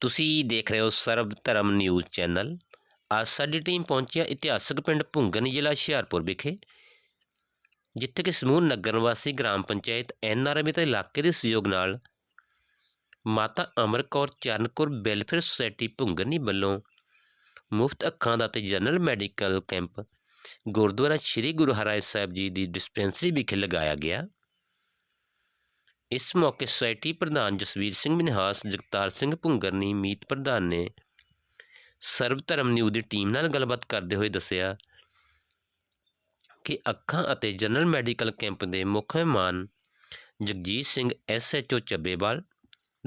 ਤੁਸੀਂ ਦੇਖ ਰਹੇ ਹੋ ਸਰਬ ਧਰਮ ਨਿਊਜ਼ ਚੈਨਲ। ਅੱਜ ਸਾਡੀ ਟੀਮ ਪਹੁੰਚੀ ਹੈ ਇਤਿਹਾਸਕ ਪਿੰਡ ਭੁੰਗਨ ਜ਼ਿਲ੍ਹਾ ਹੁਸ਼ਿਆਰਪੁਰ ਵਿਖੇ, ਜਿੱਥੇ ਕਿ ਸਮੂਹ ਨਗਰ ਨਿਵਾਸੀ ਗ੍ਰਾਮ ਪੰਚਾਇਤ ਐਨਆਰਐਮ ਤੇ ਇਲਾਕੇ ਦੇ ਸਹਿਯੋਗ ਨਾਲ ਮਾਤਾ ਅਮਰ ਕੌਰ ਚਰਨ ਕੌਰ ਵੈਲਫੇਅਰ ਸੁਸਾਇਟੀ ਭੁੰਗਨੀ ਵੱਲੋਂ ਮੁਫਤ ਅੱਖਾਂ ਦਾ ਤੇ general medical camp Gurdwara Sri Guru Har Rai Sahib ji ਦੀ ਡਿਸਪੈਂਸਰੀ ਵਿਖੇ ਲਗਾਇਆ ਗਿਆ। ਇਸ ਮੌਕੇ ਸੁਸਾਇਟੀ ਪ੍ਰਧਾਨ ਜਸਵੀਰ ਸਿੰਘ ਮਨਹਾਸ ਜਗਤਾਰ ਸਿੰਘ ਭੁੰਗਰਨੀ, ਮੀਤ ਪ੍ਰਧਾਨ ਨੇ ਸਰਵ ਧਰਮ ਨਿਊਜ਼ ਦੀ ਟੀਮ ਨਾਲ ਗੱਲਬਾਤ ਕਰਦੇ ਹੋਏ ਦੱਸਿਆ ਕਿ ਅੱਖਾਂ ਅਤੇ ਜਨਰਲ ਮੈਡੀਕਲ ਕੈਂਪ ਦੇ ਮੁੱਖ ਮਹਿਮਾਨ Jagjit Singh SHO Chabbewal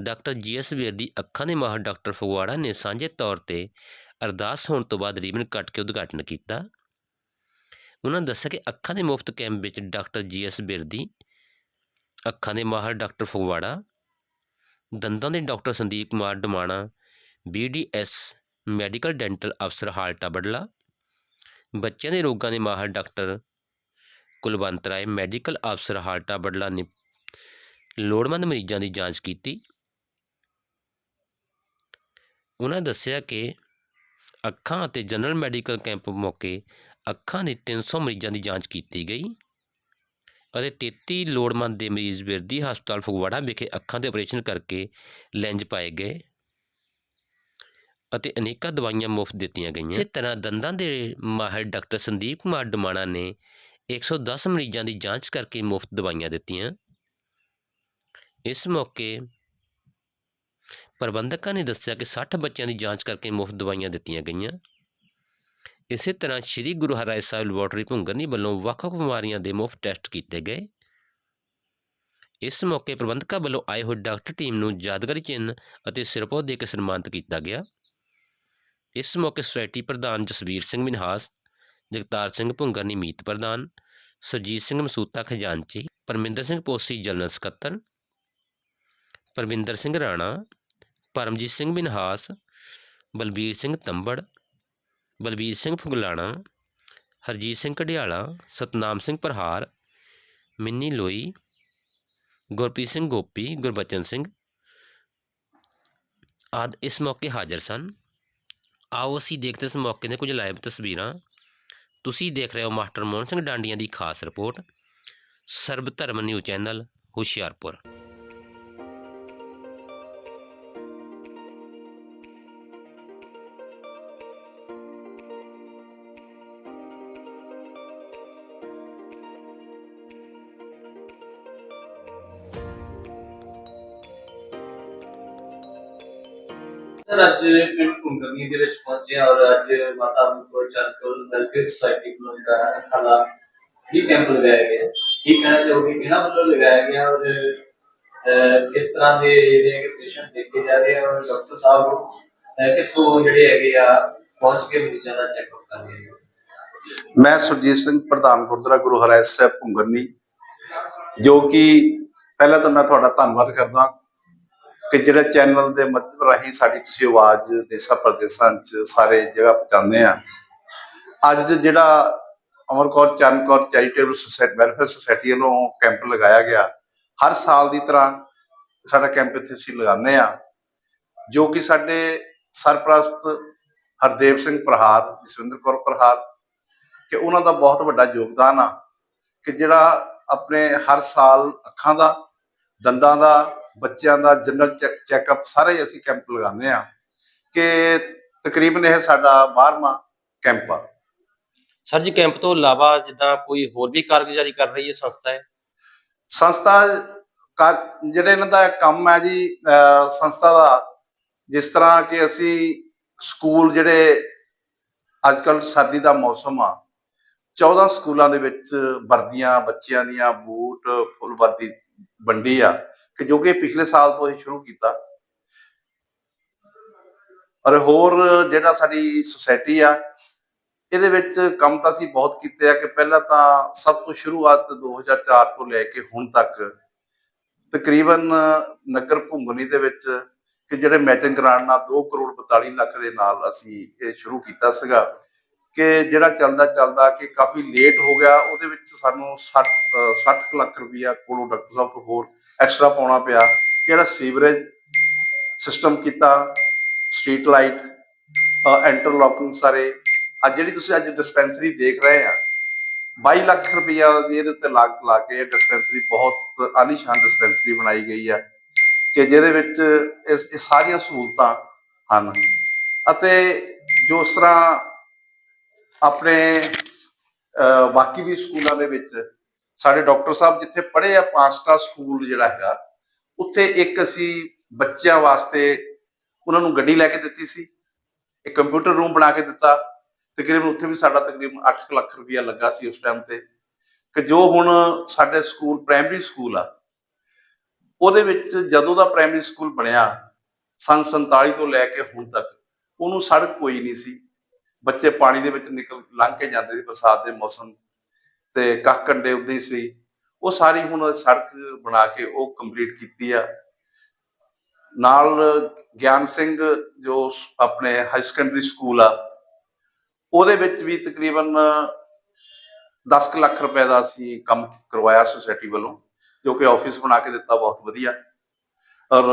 doctor GS Veer ਦੀ ਅੱਖਾਂ ਦੇ ਮਾਹਰ ਡਾਕਟਰ ਫਗਵਾੜਾ ਨੇ ਸਾਂਝੇ ਤੌਰ ਤੇ ਅਰਦਾਸ ਹੋਣ ਤੋਂ ਬਾਅਦ ਰੀਬਨ ਕੱਟ ਕੇ ਉਦਘਾਟਨ ਕੀਤਾ। ਉਹਨਾਂ ਦੱਸਿਆ ਕਿ ਅੱਖਾਂ ਦੇ ਮੁਫਤ ਕੈਂਪ ਵਿੱਚ ਡਾਕਟਰ ਜੀਐਸ ਬਿਰਦੀ ਅੱਖਾਂ ਦੇ ਮਾਹਰ ਡਾਕਟਰ ਫਗਵਾੜਾ, ਦੰਦਾਂ ਦੇ doctor Sandeep Kumar Damana BDS medical dental ਅਫਸਰ ਹਾਲਟਾ ਬੜਲਾ ਬੱਚਿਆਂ ਦੇ ਰੋਗਾਂ ਦੇ ਮਾਹਰ ਡਾਕਟਰ ਕੁਲਵੰਤ ਰਾਏ, ਮੈਡੀਕਲ ਅਫਸਰ ਹਾਲਟਾ ਬੜਲਾ ਨੇ ਲੋੜਵੰਦ ਮਰੀਜ਼ਾਂ ਦੀ ਜਾਂਚ ਕੀਤੀ। ਉਹਨਾਂ ਦੱਸਿਆ ਕਿ ਅੱਖਾਂ ਅਤੇ ਜਨਰਲ ਮੈਡੀਕਲ ਕੈਂਪ ਮੌਕੇ ਅੱਖਾਂ ਦੇ 300 ਮਰੀਜ਼ਾਂ ਦੀ ਜਾਂਚ ਕੀਤੀ ਗਈ। ਅਤੇ 33 ਲੋੜਵੰਦ ਦੇ ਮਰੀਜ਼ ਵਿਰਦੀ ਹਸਪਤਾਲ ਫਗਵਾੜਾ ਵਿਖੇ ਅੱਖਾਂ ਦੇ ਆਪਰੇਸ਼ਨ ਕਰਕੇ ਲੈਂਜ ਪਾਏ ਗਏ ਅਤੇ ਅਨੇਕਾਂ ਦਵਾਈਆਂ ਮੁਫਤ ਦਿੱਤੀਆਂ ਗਈਆਂ। ਇਸੇ ਤਰ੍ਹਾਂ ਦੰਦਾਂ ਦੇ ਮਾਹਿਰ ਡਾਕਟਰ ਸੰਦੀਪ ਕੁਮਾਰ ਡਮਾਣਾ ਨੇ 110 ਮਰੀਜ਼ਾਂ ਦੀ ਜਾਂਚ ਕਰਕੇ ਮੁਫਤ ਦਵਾਈਆਂ ਦਿੱਤੀਆਂ। ਇਸ ਮੌਕੇ ਪ੍ਰਬੰਧਕਾਂ ਨੇ ਦੱਸਿਆ ਕਿ 60 ਬੱਚਿਆਂ ਦੀ ਜਾਂਚ ਕਰਕੇ ਮੁਫਤ ਦਵਾਈਆਂ ਦਿੱਤੀਆਂ ਗਈਆਂ। ਇਸੇ ਤਰ੍ਹਾਂ ਸ੍ਰੀ ਗੁਰੂ ਹਰਿਰਾਏ ਸਾਹਿਬ ਲੈਬੋਰਟਰੀ ਭੁੰਗਰਨੀ ਵੱਲੋਂ ਵੱਖ-ਵੱਖ ਬਿਮਾਰੀਆਂ ਦੇ ਮੁਫਤ ਟੈਸਟ ਕੀਤੇ ਗਏ। ਇਸ ਮੌਕੇ ਪ੍ਰਬੰਧਕਾਂ ਵੱਲੋਂ ਆਏ ਹੋਏ ਡਾਕਟਰ ਟੀਮ ਨੂੰ ਯਾਦਗਾਰੀ ਚਿੰਨ੍ਹ ਅਤੇ ਸਿਰਪੋ ਦੇ ਕੇ ਸਨਮਾਨਿਤ ਕੀਤਾ ਗਿਆ। ਇਸ ਮੌਕੇ ਸੁਸਾਇਟੀ ਪ੍ਰਧਾਨ ਜਸਵੀਰ ਸਿੰਘ ਮਿਨਹਾਸ, ਜਗਤਾਰ ਸਿੰਘ ਭੁੰਗਰਨੀ ਮੀਤ ਪ੍ਰਧਾਨ, ਸੁਰਜੀਤ ਸਿੰਘ ਮਸੂਤਾ ਖਜ਼ਾਨਚੀ, ਪਰਮਿੰਦਰ ਸਿੰਘ ਪੋਸੀ ਜਨਰਲ ਸਕੱਤਰ ਪਰਵਿੰਦਰ ਸਿੰਘ ਰਾਣਾ, ਪਰਮਜੀਤ ਸਿੰਘ ਮਿਨਹਾਸ, ਬਲਬੀਰ ਸਿੰਘ ਤੰਬੜ ਬਲਬੀਰ ਸਿੰਘ ਫੁਗਲਾਣਾ, ਹਰਜੀਤ ਸਿੰਘ ਕਢਿਆਲਾ ਸਤਨਾਮ ਸਿੰਘ ਪ੍ਰਹਾਰ, ਮਿੰਨੀ ਲੋਈ, ਗੁਰਪ੍ਰੀਤ ਸਿੰਘ ਗੋਪੀ, ਗੁਰਬਚਨ ਸਿੰਘ ਆਦ ਇਸ ਮੌਕੇ ਹਾਜ਼ਰ ਸਨ। ਆਓ ਅਸੀਂ ਦੇਖਦੇ ਇਸ ਮੌਕੇ ਦੇ ਕੁਝ ਲਾਈਵ ਤਸਵੀਰਾਂ। ਤੁਸੀਂ ਦੇਖ ਰਹੇ ਹੋ ਮਾਸਟਰ ਮੋਹਨ ਸਿੰਘ ਡਾਂਡੀਆਂ ਦੀ ਖਾਸ ਰਿਪੋਰਟ, ਸਰਬ ਧਰਮ ਨਿਊਜ਼ ਚੈਨਲ, ਹੁਸ਼ਿਆਰਪੁਰ। ਸਰ ਅੱਜ ਪਿੰਡ ਕੁੰਗਮੀ ਦੇ ਵਿੱਚ ਪਹੁੰਚੇ ਹਾਂ ਔਰ ਅੱਜ ਮਾਤਾ ਮੁਕੋ ਚਰਕਲ ਵੈਲਫੇਅਰ ਸੁਸਾਇਟੀ ਵੱਲੋਂ ਜਿਹੜਾ ਅੱਖਾਂ ਇਹ ਕੈਂਪ ਲਗਾਇਆ ਗਿਆ ਕੀ ਕਹਿਣਾ ਚਾਹੋਗੇ? ਕਿਹਨਾਂ ਵੱਲੋਂ ਲਗਾਇਆ ਗਿਆ ਔਰ ਅਹ, ਤਰ੍ਹਾਂ ਦੇ ਜਿਹੜੇ ਪੇਸ਼ੈਂਟ ਦੇਖੇ ਜਾ ਰਹੇ ਆ ਔਰ ਡਾਕਟਰ ਸਾਹਿਬ ਕਿੱਥੋਂ ਜਿਹੜੇ ਹੈਗੇ ਆ ਪਹੁੰਚ ਕੇ ਮਰੀਜ਼ਾਂ ਦਾ ਚੈੱਕਅਪ ਕਰ ਰਹੇ ਆ ਮੈਂ ਸੁਰਜੀਤ ਸਿੰਘ ਪ੍ਰਧਾਨ ਗੁਰਦੁਆਰਾ ਗੁਰੂ ਹਰਿ ਸਾਹਿਬ ਭੁੰਗਰਨੀ ਜੋ ਕਿ ਪਹਿਲਾਂ ਤਾਂ ਮੈਂ ਤੁਹਾਡਾ ਧੰਨਵਾਦ ਕਰਦਾ ਕਿ ਜਿਹੜਾ ਚੈਨਲ ਦੇ ਮਾਧਿਅਮ ਰਾਹੀਂ ਸਾਡੀ ਤੁਸੀਂ ਆਵਾਜ਼ ਦੇਸ਼ਾਂ ਪ੍ਰਦੇਸ਼ਾਂ 'ਚ ਸਾਰੇ ਜਗ੍ਹਾ ਪਹੁੰਚਾਉਂਦੇ ਆ। ਅੱਜ ਜਿਹੜਾ Amar Kaur Charan Kaur, charitable society welfare society ਵੱਲੋਂ ਕੈਂਪ ਲਗਾਇਆ ਗਿਆ। ਹਰ ਸਾਲ ਦੀ ਤਰ੍ਹਾਂ ਸਾਡਾ ਕੈਂਪ ਇੱਥੇ ਅਸੀਂ ਲਗਾਉਂਦੇ ਆ, ਜੋ ਕਿ ਸਾਡੇ ਸਰਪ੍ਰਸਤ ਹਰਦੇਵ ਸਿੰਘ ਪ੍ਰਹਾਰ, ਜਸਵਿੰਦਰ ਕੌਰ ਪ੍ਰਹਾਰ, ਕਿ ਉਹਨਾਂ ਦਾ ਬਹੁਤ ਵੱਡਾ ਯੋਗਦਾਨ ਆ ਕਿ ਜਿਹੜਾ ਆਪਣੇ ਹਰ ਸਾਲ ਅੱਖਾਂ ਦਾ, ਦੰਦਾਂ ਦਾ ਬੱਚਿਆਂ ਦਾ ਜਨਰਲ ਚੈੱਕਅਪ ਸਾਰੇ ਅਸੀਂ ਕੈਂਪ ਲਗਾਉਂਦੇ ਆ ਕਿ ਤਕਰੀਬਨ ਇਹ ਸਾਡਾ 12ਵਾਂ ਕੈਂਪ ਆ। ਸਰ ਜੀ ਕੈਂਪ ਤੋਂ ਇਲਾਵਾ ਜਿੱਦਾਂ ਕੋਈ ਹੋਰ ਵੀ ਕਾਰਗੁਜ਼ਾਰੀ ਕਰ ਰਹੀ ਹੈ ਸੰਸਥਾ ਹੈ ਸੰਸਥਾ ਜਿਹੜੇ ਇਹਨਾਂ ਦਾ ਕੰਮ ਹੈ ਜੀ ਸੰਸਥਾ ਦਾ ਜਿਸ ਤਰ੍ਹਾਂ ਕਿ ਅਸੀਂ ਸਕੂਲ ਜਿਹੜੇ ਅੱਜ ਕੱਲ ਸਰਦੀ ਦਾ ਮੌਸਮ ਆ 14 ਸਕੂਲਾਂ ਦੇ ਵਿੱਚ ਵਰਦੀਆਂ ਬੱਚਿਆਂ ਦੀਆਂ ਬੂਟ ਫੁੱਲ ਵਰਦੀ ਵੰਡੀ ਆ। ਕਿ ਜੋ ਕਿ ਪਿਛਲੇ ਸਾਲ ਤੋਂ ਹੀ ਸ਼ੁਰੂ ਕੀਤਾ। ਔਰ ਹੋਰ ਜਿਹੜਾ ਸਾਡੀ ਸੁਸਾਇਟੀ ਆ, ਇਹਦੇ ਵਿੱਚ ਕੰਮ ਤਾਂ ਅਸੀਂ ਬਹੁਤ ਕੀਤੇ ਆ ਕਿ ਪਹਿਲਾਂ ਤਾਂ ਸਭ ਤੋਂ ਸ਼ੁਰੂਆਤ 2004 ਤੋਂ ਲੈ ਕੇ ਹੁਣ ਤੱਕ ਤਕਰੀਬਨ ਨਗਰ ਭੁੰਗਨੀ ਦੇ ਵਿੱਚ ਕਿ ਜਿਹੜੇ ਮੈਚਿੰਗ ਗ੍ਰਾਂਟ ਨਾਲ 2 ਕਰੋੜ 42 ਲੱਖ ਦੇ ਨਾਲ ਅਸੀਂ ਇਹ ਸ਼ੁਰੂ ਕੀਤਾ ਸੀਗਾ ਕਿ ਜਿਹੜਾ ਚੱਲਦਾ ਚੱਲਦਾ ਕਿ ਕਾਫੀ ਲੇਟ ਹੋ ਗਿਆ, ਉਹਦੇ ਵਿੱਚ ਸਾਨੂੰ 60 ਅਹ 60 ਲੱਖ ਰੁਪਇਆ ਕੋਲੋਂ ਡਾਕਟਰ ਸਾਹਿਬ ਤੋਂ ਹੋਰ ਐਕਸਟਰਾ ਪਾਉਣਾ ਪਿਆ ਜਿਹੜਾ ਸੀਵਰੇਜ ਸਿਸਟਮ ਕੀਤਾ, ਸਟਰੀਟ ਲਾਈਟ ਇੰਟਰਲੋਕਿੰਗ ਸਾਰੇ। ਅੱਜ ਜਿਹੜੀ ਤੁਸੀਂ ਅੱਜ ਡਿਸਪੈਂਸਰੀ ਦੇਖ ਰਹੇ ਆ 22 ਲੱਖ ਰੁਪਇਆ ਦੀ ਇਹਦੇ ਉੱਤੇ ਲਾਗਤ ਲਾ ਕੇ ਇਹ ਡਿਸਪੈਂਸਰੀ ਬਹੁਤ ਆਲੀਸ਼ਾਨ ਡਿਸਪੈਂਸਰੀ ਬਣਾਈ ਗਈ ਹੈ ਕਿ ਜਿਹਦੇ ਵਿੱਚ ਇਸ, ਇਹ ਸਾਰੀਆਂ ਸਹੂਲਤਾਂ ਹਨ। ਅਤੇ ਜੋ ਇਸ ਤਰ੍ਹਾਂ ਆਪਣੇ ਬਾਕੀ ਵੀ ਸਕੂਲਾਂ ਦੇ ਵਿੱਚ ਸਾਡੇ ਡਾਕਟਰ ਸਾਹਿਬ ਜਿੱਥੇ ਪੜ੍ਹੇ ਆ ਪਾਸਟਾ ਸਕੂਲ ਜਿਹੜਾ ਹੈਗਾ, ਉੱਥੇ ਇੱਕ ਅਸੀਂ ਬੱਚਿਆਂ ਵਾਸਤੇ ਉਹਨਾਂ ਨੂੰ ਗੱਡੀ ਲੈ ਕੇ ਦਿੱਤੀ ਸੀ, ਇੱਕ ਕੰਪਿਊਟਰ ਰੂਮ ਬਣਾ ਕੇ ਦਿੱਤਾ, ਤਕਰੀਬਨ ਉੱਥੇ ਵੀ ਸਾਡਾ ਤਕਰੀਬਨ 8 ਲੱਖ ਰੁਪਇਆ ਲੱਗਾ ਸੀ ਉਸ ਟਾਈਮ ਤੇ। ਕਿ ਜੋ ਹੁਣ ਸਾਡੇ ਸਕੂਲ ਪ੍ਰਾਇਮਰੀ ਸਕੂਲ ਆ, ਉਹਦੇ ਵਿੱਚ ਜਦੋਂ ਦਾ ਪ੍ਰਾਇਮਰੀ ਸਕੂਲ ਬਣਿਆ, ਸੰਨ 47 ਤੋਂ ਲੈ ਕੇ ਹੁਣ ਤੱਕ, ਉਹਨੂੰ ਸੜਕ ਕੋਈ ਨਹੀਂ ਸੀ। ਬੱਚੇ ਪਾਣੀ ਦੇ ਵਿੱਚ ਨਿਕਲ, ਲੰਘ ਕੇ ਜਾਂਦੇ ਸੀ, ਬਰਸਾਤ ਦੇ ਮੌਸਮ ਤੇ ਕੱਖ ਕੰਡੇ ਉੱਦੇ ਹੀ ਸੀ। ਉਹ ਸਾਰੀ ਹੁਣ ਸੜਕ ਬਣਾ ਕੇ ਉਹ ਕੰਪਲੀਟ ਕੀਤੀ ਆ। ਨਾਲ ਗਿਆਨ ਸਿੰਘ ਜੋ ਆਪਣੇ ਹਾਈ ਸੈਕੰਡਰੀ ਸਕੂਲ ਆ, ਉਹਦੇ ਵਿੱਚ ਵੀ ਤਕਰੀਬਨ 10 ਕੁ ਲੱਖ ਰੁਪਏ ਦਾ ਅਸੀਂ ਕੰਮ ਕਰਵਾਇਆ ਸੁਸਾਇਟੀ ਵੱਲੋਂ, ਜੋ ਕਿ ਆਫਿਸ ਬਣਾ ਕੇ ਦਿੱਤਾ ਬਹੁਤ ਵਧੀਆ। ਔਰ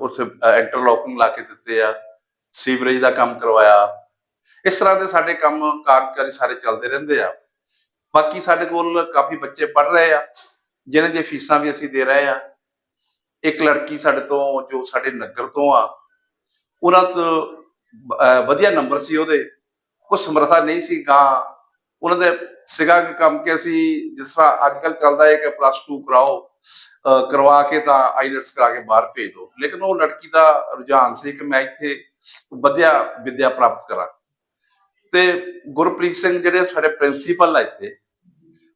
ਉੱਥੇ ਇੰਟਰਲੋਕਿੰਗ ਲਾ ਕੇ ਦਿੱਤੇ ਆ, ਸੀਵਰੇਜ ਦਾ ਕੰਮ ਕਰਵਾਇਆ। ਇਸ ਤਰ੍ਹਾਂ ਦੇ ਸਾਡੇ ਕੰਮ ਕਾਰਜਕਾਰੀ ਸਾਰੇ ਚੱਲਦੇ ਰਹਿੰਦੇ ਆ। ਬਾਕੀ ਸਾਡੇ ਕੋਲ ਕਾਫੀ ਬੱਚੇ ਪੜ ਰਹੇ ਆ ਜਿਨ੍ਹਾਂ ਦੀਆਂ ਫੀਸਾਂ ਵੀ ਅਸੀਂ ਦੇ ਰਹੇ ਆ। ਇੱਕ ਲੜਕੀ ਸਾਡੇ ਤੋਂ, ਜੋ ਸਾਡੇ ਨਗਰ ਤੋਂ ਆ, ਉਹਨਾਂ ਤੋਂ ਵਧੀਆ ਨੰਬਰ ਸੀ ਉਹਦੇ। ਕੁਝ ਸਮਰੱਥਾ ਨਹੀਂ ਸੀ ਗਾਂ। ਉਹਨਾਂ ਦੇ ਸਿਗਾ ਕੰਮ ਕਿ ਅਸੀਂ ਜਿਸ ਤਰ੍ਹਾਂ ਅੱਜ ਕੱਲ ਚੱਲਦਾ ਹੈ ਕਿ ਪਲੱਸ 2 ਕਰਾਓ ਕਰਵਾ ਕੇ ਤਾਂ ਆਈਲੈਟਸ ਕਰਾ ਕੇ ਬਾਹਰ ਭੇਜ ਦਿਓ ਲੇਕਿਨ ਉਹ ਲੜਕੀ ਦਾ ਰੁਝਾਨ ਸੀ ਕਿ ਮੈਂ ਇੱਥੇ ਵਧੀਆ ਵਿੱਦਿਆ ਪ੍ਰਾਪਤ ਕਰਾਂ। ਤੇ ਗੁਰਪ੍ਰੀਤ ਸਿੰਘ ਜਿਹੜੇ ਸਾਡੇ ਪ੍ਰਿੰਸੀਪਲ ਆ ਇੱਥੇ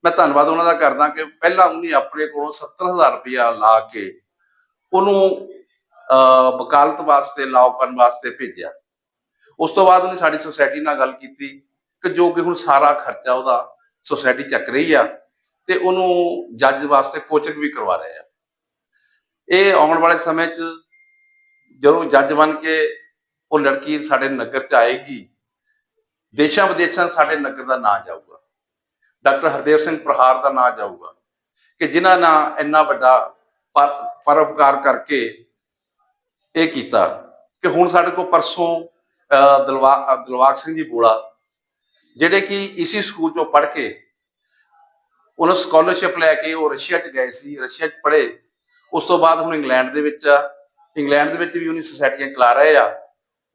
ਮੈਂ ਧੰਨਵਾਦ ਉਹਨਾਂ ਦਾ ਕਰਦਾ ਕਿ ਪਹਿਲਾਂ ਉਹਨੇ ਆਪਣੇ ਕੋਲੋਂ 70000 ਰੁਪਇਆ ਲਾ ਕੇ ਉਹਨੂੰ ਅਹ, ਵਕਾਲਤ ਵਾਸਤੇ ਲਾਓ ਕਰਨ ਵਾਸਤੇ ਭੇਜਿਆ। ਉਸ ਤੋਂ ਬਾਅਦ ਉਹਨੇ ਸਾਡੀ ਸੁਸਾਇਟੀ ਨਾਲ ਗੱਲ ਕੀਤੀ ਕਿ ਜੋ ਕਿ ਹੁਣ ਸਾਰਾ ਖਰਚਾ ਉਹਦਾ ਸੁਸਾਇਟੀ ਚੱਕ ਰਹੀ ਆ ਤੇ ਉਹਨੂੰ ਜੱਜ ਵਾਸਤੇ ਕੋਚਿੰਗ ਵੀ ਕਰਵਾ ਰਹੇ ਆ। ਇਹ ਆਉਣ ਵਾਲੇ ਸਮੇਂ 'ਚ ਜਦੋਂ ਜੱਜ ਬਣ ਕੇ ਉਹ ਲੜਕੀ ਸਾਡੇ ਨਗਰ 'ਚ ਆਏਗੀ ਦੇਸ਼ਾਂ ਵਿਦੇਸ਼ਾਂ ਸਾਡੇ ਨਗਰ ਦਾ ਨਾਂ ਜਾਊਗਾ ਡਾਕਟਰ ਹਰਦੇਵ ਸਿੰਘ ਪ੍ਰਹਾਰ ਦਾ ਨਾਂ ਜਾਊਗਾ ਕਿ ਜਿਨ੍ਹਾਂ ਨਾਲ ਇੰਨਾ ਵੱਡਾ ਪਰ- ਪਰਉਪਕਾਰ ਕਰਕੇ ਇਹ ਕੀਤਾ ਕਿ ਹੁਣ ਸਾਡੇ ਕੋਲ ਪਰਸੋਂ ਅਹ, ਦਿਲਵਾ ਦਿਲਵਾਗ ਸਿੰਘ ਜੀ ਬੋਲਾ ਜਿਹੜੇ ਕਿ ਇਸੀ ਸਕੂਲ ਚੋਂ ਪੜ੍ਹ ਕੇ ਉਹਨਾਂ ਸਕਾਲਰਸ਼ਿਪ ਲੈ ਕੇ ਉਹ ਰਸ਼ੀਆ ਚ ਗਏ ਸੀ ਰਸ਼ੀਆ ਚ ਪੜ੍ਹੇ। ਉਸ ਤੋਂ ਬਾਅਦ ਹੁਣ ਇੰਗਲੈਂਡ ਦੇ ਵਿੱਚ ਆ। ਇੰਗਲੈਂਡ ਦੇ ਵਿੱਚ ਵੀ ਉਹਨੀ ਸੁਸਾਇਟੀਆਂ ਚਲਾ ਰਹੇ ਆ।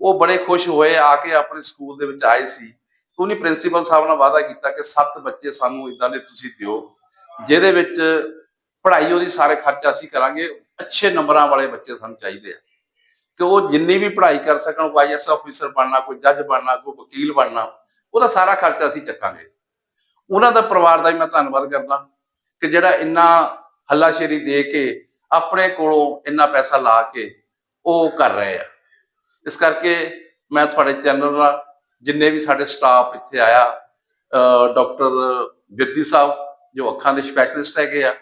ਉਹ ਬੜੇ ਖੁਸ਼ ਹੋਏ ਆ ਕੇ ਆਪਣੇ ਸਕੂਲ ਦੇ ਵਿੱਚ ਆਏ ਸੀ। ਉਹਨੇ ਪ੍ਰਿੰਸੀਪਲ ਸਾਹਿਬ ਨਾਲ ਵਾਅਦਾ ਕੀਤਾ ਕਿ ਸੱਤ ਬੱਚੇ ਸਾਨੂੰ ਇਦਾਂ ਦੇ ਤੁਸੀਂ ਦਿਓ, ਜਿਹਦੇ ਵਿੱਚ ਪੜ੍ਹਾਈ ਉਹਦੀ ਸਾਰੇ ਖਰਚਾ ਅਸੀਂ ਕਰਾਂਗੇ, ਅੱਛੇ ਨੰਬਰਾਂ ਵਾਲੇ ਬੱਚੇ ਸਾਨੂੰ ਚਾਹੀਦੇ ਆ। ਕਿ ਉਹ ਜਿੰਨੀ ਵੀ ਪੜ੍ਹਾਈ ਕਰ ਸਕਣ ਕੋਈ ਆਈਐਸ ਆਫੀਸਰ ਬਣਨਾ, ਕੋਈ ਜੱਜ ਬਣਨਾ, ਕੋਈ ਵਕੀਲ ਬਣਨਾ, ਉਹਦਾ ਸਾਰਾ ਖਰਚਾ ਅਸੀਂ ਚੱਕਾਂਗੇ। ਉਹਨਾਂ ਦਾ ਪਰਿਵਾਰ ਦਾ ਵੀ ਮੈਂ ਧੰਨਵਾਦ ਕਰਦਾ ਕਿ ਜਿਹੜਾ ਇੰਨਾ ਹੱਲਾਸ਼ੇਰੀ ਦੇ ਕੇ, ਆਪਣੇ ਕੋਲੋਂ ਇੰਨਾ ਪੈਸਾ ਲਾ ਕੇ ਉਹ ਕਰ ਰਹੇ ਆ। ਇਸ ਕਰਕੇ ਮੈਂ ਤੁਹਾਡੇ ਚੈਨਲ ਨਾਲ ਜਿੰਨੇ ਵੀ ਸਾਡੇ ਸਟਾਫ ਇੱਥੇ ਆਇਆ ਡਾਕਟਰ ਬਿਰਦੀ ਸਾਹਿਬ, ਜੋ ਅੱਖਾਂ ਦੇ ਸਪੈਸ਼ਲਿਸਟ ਹੈਗੇ ਆ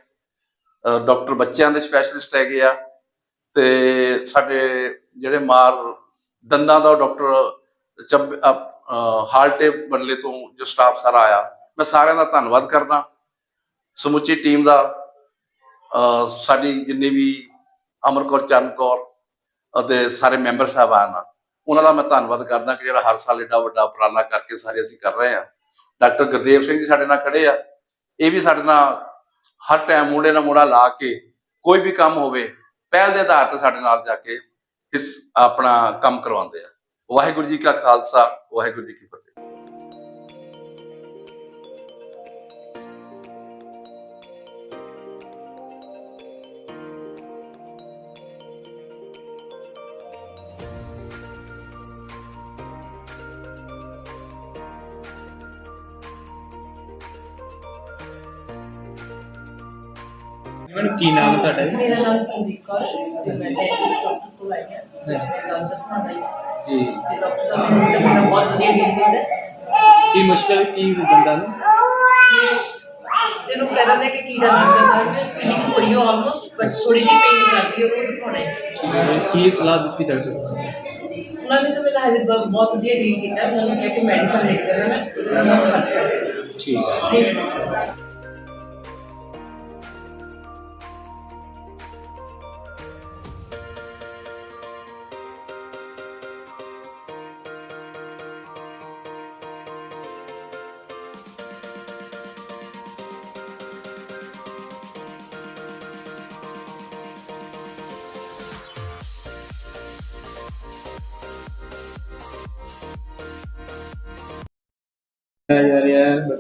ਡਾਕਟਰ ਬੱਚਿਆਂ ਦੇ ਸਪੈਸ਼ਲਿਸਟ ਹੈਗੇ ਆ, ਤੇ ਸਾਡੇ ਜਿਹੜੇ ਮਾਰ ਦੰਦਾਂ ਦਾ ਡਾਕਟਰ ਚੱਬ ਹਾਲਟੇ ਬਦਲੇ ਤੋਂ ਜੋ ਸਟਾਫ ਸਾਰਾ ਆਇਆ, ਮੈਂ ਸਾਰਿਆਂ ਦਾ ਧੰਨਵਾਦ ਕਰਦਾ। ਸਮੁੱਚੀ ਟੀਮ ਦਾ ਸਾਡੀ ਜਿੰਨੇ ਵੀ ਅਮਰਕੌਰ ਚਰਨ ਕੌਰ ਅਤੇ ਸਾਰੇ ਮੈਂਬਰ ਸਾਹਿਬਾਨ ਆ ਉਹਨਾਂ ਦਾ ਮੈਂ ਧੰਨਵਾਦ ਕਰਦਾ ਕਿ ਜਿਹੜਾ ਹਰ ਸਾਲ ਏਡਾ ਵੱਡਾ ਉਪਰਾਲਾ ਕਰਕੇ ਸਾਰੇ ਅਸੀਂ ਕਰ ਰਹੇ ਆ ਡਾਕਟਰ ਗੁਰਦੇਵ ਸਿੰਘ ਜੀ ਸਾਡੇ ਨਾਲ ਖੜੇ ਆ। ਇਹ ਵੀ ਸਾਡੇ ਨਾਲ ਹਰ ਟਾਈਮ ਮੋਢੇ ਨਾਲ ਮੋਢਾ ਲਾ ਕੇ ਕੋਈ ਵੀ ਕੰਮ ਹੋਵੇ, ਪਹਿਲ ਦੇ ਆਧਾਰ ਤੇ ਸਾਡੇ ਨਾਲ ਜਾ ਕੇ ਇਸ ਆਪਣਾ ਕੰਮ ਕਰਵਾਉਂਦੇ ਆ। ਵਾਹਿਗੁਰੂ ਜੀ ਕਾ ਖਾਲਸਾ, ਵਾਹਿਗੁਰੂ ਜੀ ਕੀ ਫਤਿਹ। ਮੈਡਮ ਕੀ ਨਾਮ ਹੈ ਤੁਹਾਡਾ ਜੀ? ਮੇਰਾ ਨਾਮ ਸੰਦੀਪ ਕੌਰ ਤੇ ਮੈਂ ਡਾਇਟਿਸਟ ਡਾਕਟਰ ਕੋਲ ਆਈ ਹਾਂ। ਮੇਰੇ ਨਾਲ ਦਿਖਾਉਣਾ ਹੈ। ਜੀ। ਤੇ ਡਾਕਟਰ ਸਾਹਿਬ ਨੇ ਮੈਨੂੰ ਮੇਰਾ ਬਹੁਤ ਵਧੀਆ ਡੀਲ ਕੀਤਾ ਕੀ ਮੁਸ਼ਕਲ ਕੀ ਦੰਦਾਂ ਨੂੰ? ਜਿਹਨੂੰ ਕਹਿੰਦਾ ਨੇ ਕਿ ਕੀੜਾ ਲੱਗ ਜਾਂਦਾ ਹੈ ਫੀਲਿੰਗ ਹੋ ਰਹੀ ਹੈ ਆਲਮੋਸਟ ਬਟ ਥੋੜੀ ਜਿਹੀ ਪੇਨ ਕਰਦੀ ਹੈ ਉਹ ਦਿਖਾਉਣਾ ਹੈ। ਕੀ ਸਲਾਹ ਦਿੱਤੀ ਡਾਕਟਰ ਨੇ? ਉਹਨਾਂ ਨੇ ਤਾਂ ਮੇਰਾ ਹਜੇ ਬ- ਬਹੁਤ ਵਧੀਆ ਡੀਲ ਕੀਤਾ। ਉਹਨਾਂ ਨੇ ਕਿਹਾ ਕਿ ਮੈਡੀਸਨ ਲਿਖ ਦੇਣਾ ਮੈਂ ਉਹਦੇ ਨਾਲ ਮੈਂ ਖਾ ਲਿਆ ਠੀਕ ਹੈ। ਠੀਕ ਹੈ।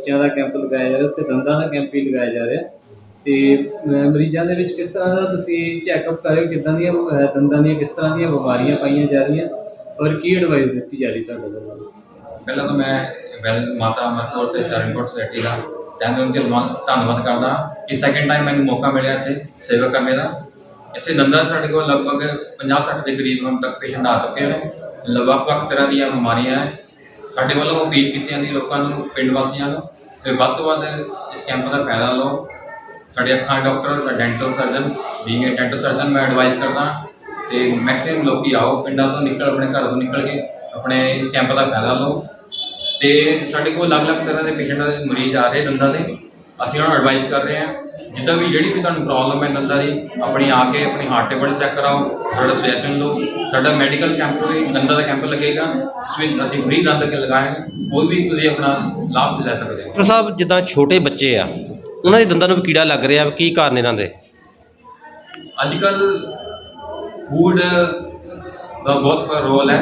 ਬੱਚਿਆਂ ਦਾ ਕੈਂਪ ਲਗਾਇਆ ਜਾ ਰਿਹਾ, ਉੱਥੇ ਦੰਦਾਂ ਦਾ ਕੈਂਪ ਵੀ ਲਗਾਇਆ ਜਾ ਰਿਹਾ। ਤੇ ਮਰੀਜ਼ਾਂ ਦੇ ਵਿੱਚ ਕਿਸ ਤਰ੍ਹਾਂ ਦਾ ਤੁਸੀਂ ਚੈੱਕਅਪ ਕਰਿਓ ਰਹੇ ਕਿੱਦਾਂ ਦੀਆਂ ਦੰਦਾਂ ਦੀਆਂ, ਕਿਸ ਤਰ੍ਹਾਂ ਦੀਆਂ ਬਿਮਾਰੀਆਂ ਪਾਈਆਂ ਜਾ ਰਹੀਆਂ? ਔਰ ਕੀ ਐਡਵਾਈਸ ਦਿੱਤੀ ਜਾ ਰਹੀ ਤੁਹਾਡੇ ਵੱਲੋਂ? ਪਹਿਲਾਂ ਤਾਂ ਮੈਂ ਵੈਲ ਮਾਤਾ ਅਮਰਕੌਰ ਤੇ ਚਰਨਕੋਟ ਸੋਸਾਇਟੀ ਦਾ ਤਹਿ ਦਿਲ ਤੋਂ ਧੰਨਵਾਦ ਕਰਦਾ ਕਿ ਸੈਕਿੰਡ ਟਾਈਮ ਮੈਨੂੰ ਮੌਕਾ ਮਿਲਿਆ ਇੱਥੇ ਸੇਵਾ ਕਰਨ ਦਾ। ਇੱਥੇ ਦੰਦਾਂ ਸਾਡੇ ਕੋਲ ਲਗਭਗ 50-60 ਦੇ ਕਰੀਬ ਹੁਣ ਤੱਕ ਪੇਸ਼ੈਂਟ ਆ ਚੁੱਕੇ ਨੇ। ਲ- ਵੱਖ-ਵੱਖ ਤਰ੍ਹਾਂ ਦੀਆਂ ਬਿਮਾਰੀਆਂ ਹੈ। ਸਾਡੇ ਵੱਲੋਂ ਅਪੀਲ ਕੀਤੀ ਜਾਂਦੀ ਲੋਕਾਂ ਨੂੰ, ਪਿੰਡ ਵਾਸੀਆਂ ਨੂੰ ਕਿ ਵੱਧ ਤੋਂ ਵੱਧ ਇਸ ਕੈਂਪ ਦਾ ਫਾਇਦਾ ਲਓ। ਸਾਡੇ ਅੱਖਾਂ ਦੇ doctor dental surgeon being a dental surgeon ਮੈਂ ਐਡਵਾਈਸ ਕਰਦਾ ਤੇ ਮੈਕਸਿਮਮ ਲੋਕੀ ਆਓ, ਪਿੰਡਾਂ ਤੋਂ ਨਿਕਲ, ਆਪਣੇ ਘਰ ਤੋਂ ਨਿਕਲ ਕੇ ਆਪਣੇ ਇਸ ਕੈਂਪ ਦਾ ਫਾਇਦਾ ਲਓ। ਤੇ ਸਾਡੇ ਕੋਲ ਅਲੱਗ-ਅਲੱਗ ਤਰ੍ਹਾਂ ਦੇ ਪੇਸ਼ੈਂਟਾਂ ਦੇ ਮਰੀਜ਼ ਆ ਰਹੇ ਦੰਦਾਂ ਦੇ। ਅਸੀਂ ਉਹਨਾਂ ਨੂੰ ਐਡਵਾਈਸ ਕਰ ਰਹੇ ਹਾਂ ਜਿੱਦਾਂ ਵੀ ਜਿਹੜੀ ਵੀ ਤੁਹਾਨੂੰ ਪ੍ਰੋਬਲਮ ਹੈ ਦੰਦਾਂ ਦੀ ਆਪਣੀ ਆ ਕੇ ਆਪਣੀ ਹਾਰਟ ਟੇਬਲ ਚੈੱਕ ਕਰਾਓ ਸਾਡਾ ਸਜੈਸ਼ਨ ਲਓ। ਸਾਡਾ ਮੈਡੀਕਲ ਕੈਂਪ ਵੀ ਦੰਦਾਂ ਦਾ ਕੈਂਪ ਲੱਗੇਗਾ। ਇਸ ਵਿੱਚ ਅਸੀਂ ਫ੍ਰੀ ਦੰਦ ਕੇ ਲਗਾਏਗੇ ਕੋਈ ਵੀ ਤੁਸੀਂ ਆਪਣਾ ਲਾਭ ਲੈ ਸਕਦੇ ਹੋ। ਡਾਕਟਰ ਸਾਹਿਬ ਜਿੱਦਾਂ ਛੋਟੇ ਬੱਚੇ ਆ ਉਹਨਾਂ ਦੇ ਦੰਦਾਂ ਨੂੰ ਵੀ ਕੀੜਾ ਲੱਗ ਰਿਹਾ ਕੀ ਕਾਰਨ ਇਹਨਾਂ ਦੇ? ਅੱਜ ਕੱਲ ਫੂਡ ਦਾ ਬਹੁਤ ਰੋਲ ਹੈ।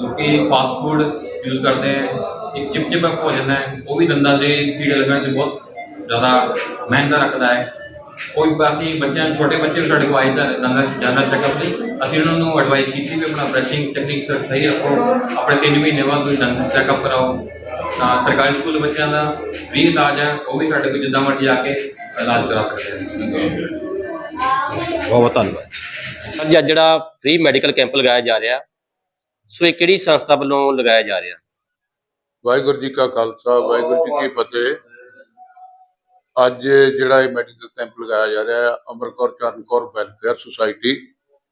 ਲੋਕੀ ਫਾਸਟ ਫੂਡ ਯੂਜ਼ ਕਰਦੇ ਹੈ ਇੱਕ ਚਿਪਚਿਪਾ ਭੋਜਨ ਹੈ ਉਹ ਵੀ ਦੰਦਾਂ ਦੇ ਕੀੜੇ ਲੱਗਣ ਦੇ ਬਹੁਤ ਜ਼ਿਆਦਾ ਮਹਿੰਗਾ ਰੱਖਦਾ ਹੈ। ਕੋਈ ਅਸੀਂ ਬੱਚਿਆਂ ਛੋਟੇ ਬੱਚੇ ਵੀ ਸਾਡੇ ਕੋਲ ਆਏ ਤਾਂ ਦੰਦਾਂ ਜਨਰਲ ਚੈੱਕਅਪ ਲਈ। ਅਸੀਂ ਉਹਨਾਂ ਨੂੰ ਐਡਵਾਈਸ ਕੀਤੀ ਵੀ ਆਪਣਾ ਬ੍ਰਸ਼ਿੰਗ ਟੈਕਨੀਕ ਸਹੀ ਰੱਖੋ। ਆਪਣੇ 3 ਮਹੀਨੇ ਬਾਅਦ ਤੁਸੀਂ ਦੰਦ ਚੈੱਕਅਪ ਕਰਾਓ। ਤਾਂ ਸਰਕਾਰੀ ਸਕੂਲ ਬੱਚਿਆਂ ਦਾ ਫ੍ਰੀ ਇਲਾਜ ਹੈ ਉਹ ਵੀ ਸਾਡੇ ਕੋਲ ਜਿੱਦਾਂ ਮਰਜ਼ੀ ਆ ਕੇ ਇਲਾਜ ਕਰਾ ਸਕਦੇ ਹੈ ਬਹੁਤ ਬਹੁਤ ਧੰਨਵਾਦ ਅੱਜ ਜਿਹੜਾ ਫ੍ਰੀ ਮੈਡੀਕਲ ਕੈਂਪ ਲਗਾਇਆ ਜਾ ਰਿਹਾ ਸੋ ਇਹ ਕਿਹੜੀ ਸੰਸਥਾ ਵੱਲੋਂ ਲਗਾਇਆ ਜਾ ਰਿਹਾ? ਵਾਹਿਗੁਰੂ ਜੀ ਕਾ ਖਾਲਸਾ ਵਾਹਿਗੁਰੂ ਜੀ ਕੀ ਫਤਿਹ। ਅੱਜ ਜਿਹੜਾ ਇਹ ਮੈਡੀਕਲ ਕੈਂਪ ਲਗਾਇਆ ਜਾ ਰਿਹਾ ਹੈ ਅਮਰਕੌਰ ਚਰਨਕੌਰ ਵੈਲਫੇਅਰ ਸੁਸਾਇਟੀ,